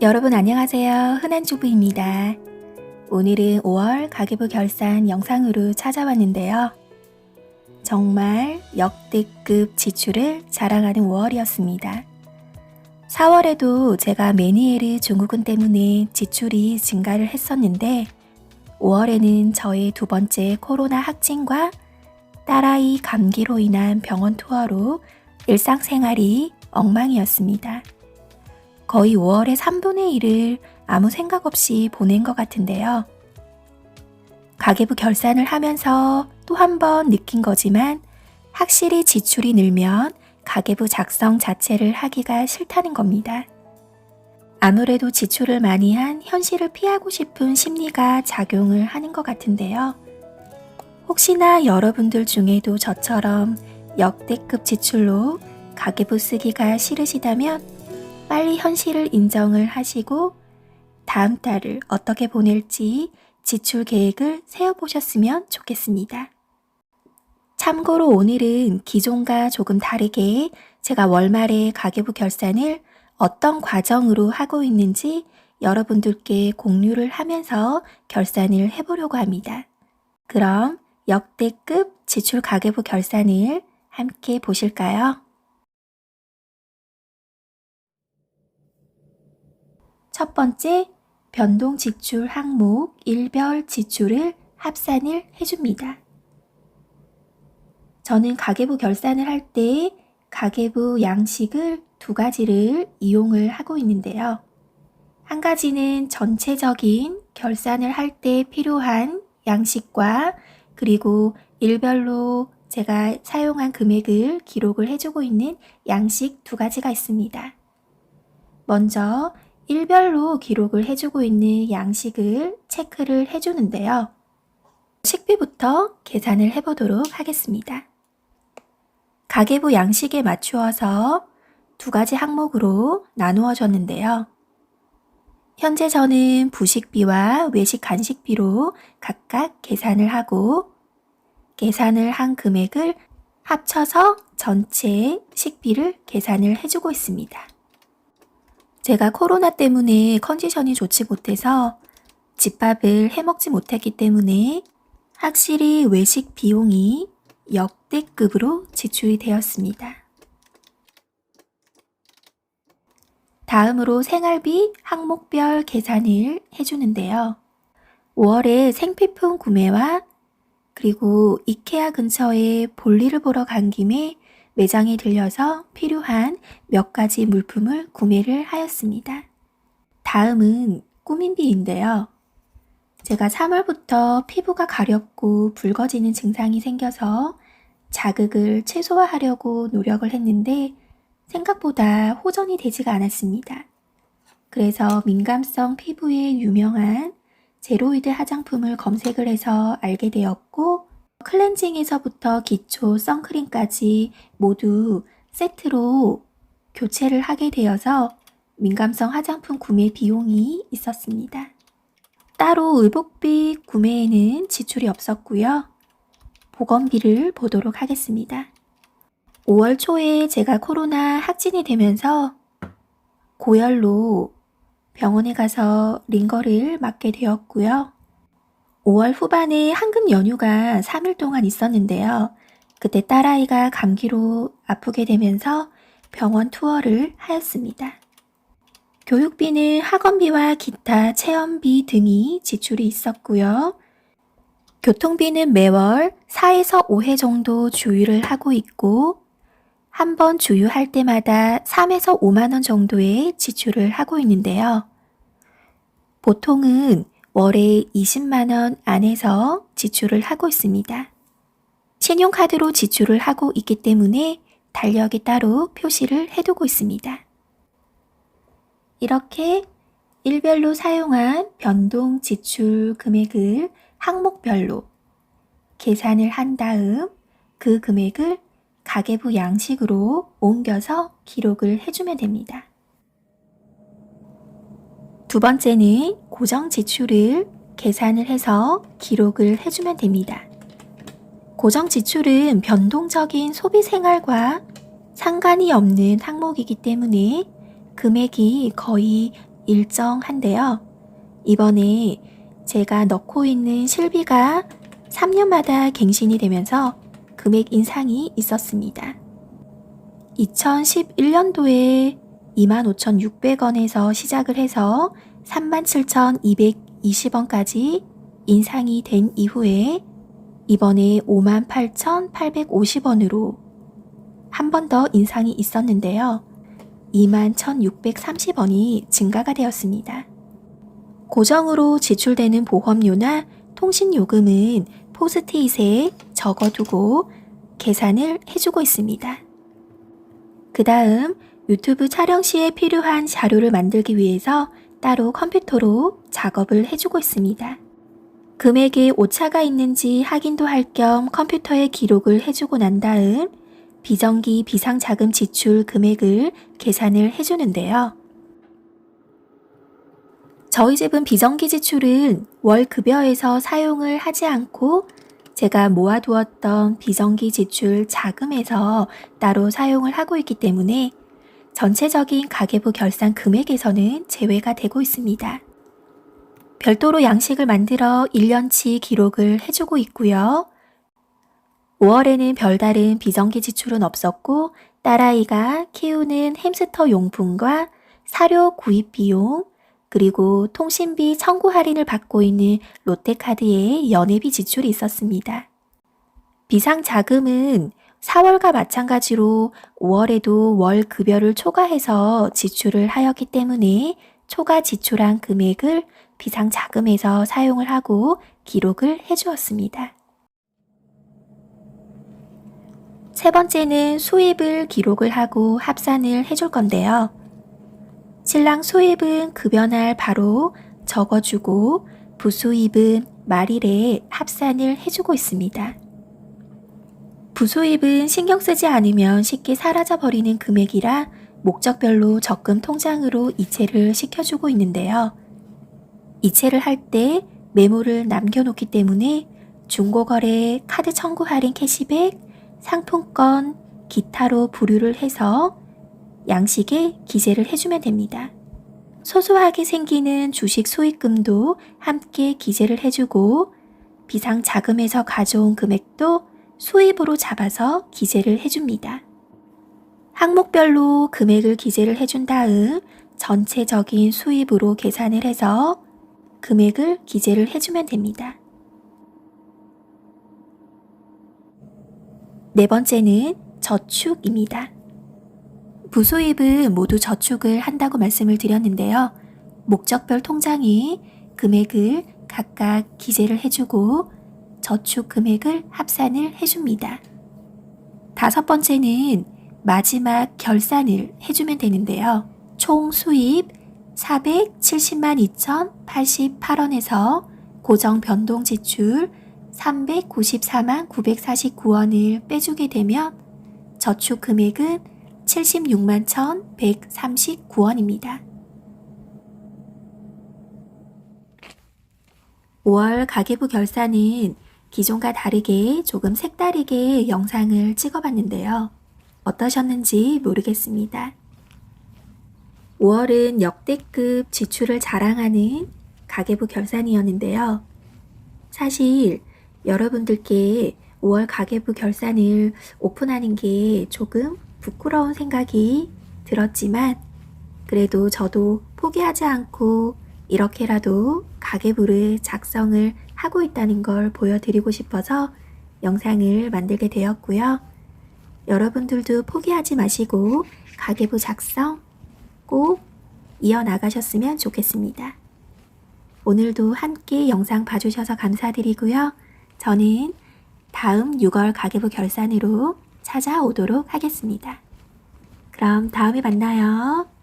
여러분 안녕하세요. 흔한 주부입니다. 오늘은 5월 가계부 결산 영상으로 찾아왔는데요. 정말 역대급 지출을 자랑하는 5월이었습니다. 4월에도 제가 메니에르 증후군 때문에 지출이 증가를 했었는데 5월에는 저의 두 번째 코로나 확진과 딸아이 감기로 인한 병원 투어로 일상생활이 엉망이었습니다. 거의 5월의 3분의 1을 아무 생각 없이 보낸 것 같은데요. 가계부 결산을 하면서 또 한 번 느낀 거지만 확실히 지출이 늘면 가계부 작성 자체를 하기가 싫다는 겁니다. 아무래도 지출을 많이 한 현실을 피하고 싶은 심리가 작용을 하는 것 같은데요. 혹시나 여러분들 중에도 저처럼 역대급 지출로 가계부 쓰기가 싫으시다면 빨리 현실을 인정을 하시고 다음 달을 어떻게 보낼지 지출 계획을 세워보셨으면 좋겠습니다. 참고로 오늘은 기존과 조금 다르게 제가 월말에 가계부 결산을 어떤 과정으로 하고 있는지 여러분들께 공유를 하면서 결산을 해보려고 합니다. 그럼 역대급 지출 가계부 결산을 함께 보실까요? 첫 번째, 변동 지출 항목 일별 지출을 합산을 해줍니다. 저는 가계부 결산을 할 때 가계부 양식을 두 가지를 이용을 하고 있는데요. 한 가지는 전체적인 결산을 할 때 필요한 양식과 그리고 일별로 제가 사용한 금액을 기록을 해주고 있는 양식 두 가지가 있습니다. 먼저 일별로 기록을 해주고 있는 양식을 체크를 해주는데요. 식비부터 계산을 해보도록 하겠습니다. 가계부 양식에 맞추어서 두 가지 항목으로 나누어 줬는데요. 현재 저는 부식비와 외식 간식비로 각각 계산을 하고 계산을 한 금액을 합쳐서 전체 식비를 계산을 해주고 있습니다. 제가 코로나 때문에 컨디션이 좋지 못해서 집밥을 해먹지 못했기 때문에 확실히 외식 비용이 역대급으로 지출이 되었습니다. 다음으로 생활비 항목별 계산을 해주는데요. 5월에 생필품 구매와 그리고 이케아 근처에 볼일을 보러 간 김에 매장에 들려서 필요한 몇 가지 물품을 구매를 하였습니다. 다음은 꾸민비인데요. 제가 3월부터 피부가 가렵고 붉어지는 증상이 생겨서 자극을 최소화하려고 노력을 했는데 생각보다 호전이 되지가 않았습니다. 그래서 민감성 피부에 유명한 제로이드 화장품을 검색을 해서 알게 되었고 클렌징에서부터 기초 선크림까지 모두 세트로 교체를 하게 되어서 민감성 화장품 구매 비용이 있었습니다. 따로 의복비 구매에는 지출이 없었고요. 보건비를 보도록 하겠습니다. 5월 초에 제가 코로나 확진이 되면서 고열로 병원에 가서 링거를 맞게 되었고요. 5월 후반에 한금 연휴가 3일 동안 있었는데요. 그때 딸아이가 감기로 아프게 되면서 병원 투어를 하였습니다. 교육비는 학원비와 기타 체험비 등이 지출이 있었고요. 교통비는 매월 4에서 5회 정도 주유를 하고 있고 한 번 주유할 때마다 3에서 5만 원 정도의 지출을 하고 있는데요. 보통은 월에 20만 원 안에서 지출을 하고 있습니다. 신용카드로 지출을 하고 있기 때문에 달력에 따로 표시를 해두고 있습니다. 이렇게 일별로 사용한 변동 지출 금액을 항목별로 계산을 한 다음 그 금액을 가계부 양식으로 옮겨서 기록을 해주면 됩니다. 두 번째는 고정 지출을 계산을 해서 기록을 해주면 됩니다. 고정 지출은 변동적인 소비 생활과 상관이 없는 항목이기 때문에 금액이 거의 일정한데요. 이번에 제가 넣고 있는 실비가 3년마다 갱신이 되면서 금액 인상이 있었습니다. 2011년도에 25,600원에서 시작을 해서 37,220원까지 인상이 된 이후에 이번에 58,850원으로 한 번 더 인상이 있었는데요. 21,630원이 증가가 되었습니다. 고정으로 지출되는 보험료나 통신요금은 포스트잇에 적어두고 계산을 해주고 있습니다. 그 다음 유튜브 촬영 시에 필요한 자료를 만들기 위해서 따로 컴퓨터로 작업을 해주고 있습니다. 금액에 오차가 있는지 확인도 할 겸 컴퓨터에 기록을 해주고 난 다음 비정기 비상자금 지출 금액을 계산을 해주는데요. 저희 집은 비정기 지출은 월 급여에서 사용을 하지 않고 제가 모아두었던 비정기 지출 자금에서 따로 사용을 하고 있기 때문에 전체적인 가계부 결산 금액에서는 제외가 되고 있습니다. 별도로 양식을 만들어 1년치 기록을 해주고 있고요. 5월에는 별다른 비정기 지출은 없었고 딸아이가 키우는 햄스터 용품과 사료 구입 비용 그리고 통신비 청구 할인을 받고 있는 롯데카드의 연회비 지출이 있었습니다. 비상 자금은 4월과 마찬가지로 5월에도 월 급여를 초과해서 지출을 하였기 때문에 초과 지출한 금액을 비상 자금에서 사용을 하고 기록을 해주었습니다. 세 번째는 수입을 기록을 하고 합산을 해줄 건데요. 신랑 수입은 급여날 바로 적어주고 부수입은 말일에 합산을 해주고 있습니다. 부수입은 신경 쓰지 않으면 쉽게 사라져 버리는 금액이라 목적별로 적금 통장으로 이체를 시켜주고 있는데요. 이체를 할 때 메모를 남겨놓기 때문에 중고거래 카드 청구 할인 캐시백, 상품권, 기타로 부류를 해서 양식에 기재를 해주면 됩니다. 소소하게 생기는 주식 수익금도 함께 기재를 해주고 비상 자금에서 가져온 금액도 수입으로 잡아서 기재를 해줍니다. 항목별로 금액을 기재를 해준 다음 전체적인 수입으로 계산을 해서 금액을 기재를 해주면 됩니다. 네 번째는 저축입니다. 부수입은 모두 저축을 한다고 말씀을 드렸는데요. 목적별 통장에 금액을 각각 기재를 해주고 저축 금액을 합산을 해줍니다. 다섯 번째는 마지막 결산을 해주면 되는데요. 총 수입 470만 2,088원에서 고정 변동 지출 394만 949원을 빼주게 되면 저축 금액은 76만 1,139원입니다. 5월 가계부 결산은 기존과 다르게 조금 색다르게 영상을 찍어봤는데요. 어떠셨는지 모르겠습니다. 5월은 역대급 지출을 자랑하는 가계부 결산이었는데요. 사실 여러분들께 5월 가계부 결산을 오픈하는 게 조금 부끄러운 생각이 들었지만 그래도 저도 포기하지 않고 이렇게라도 가계부를 작성을 하고 있다는 걸 보여드리고 싶어서 영상을 만들게 되었고요. 여러분들도 포기하지 마시고 가계부 작성 꼭 이어나가셨으면 좋겠습니다. 오늘도 함께 영상 봐주셔서 감사드리고요. 저는 다음 6월 가계부 결산으로 찾아오도록 하겠습니다. 그럼 다음에 만나요.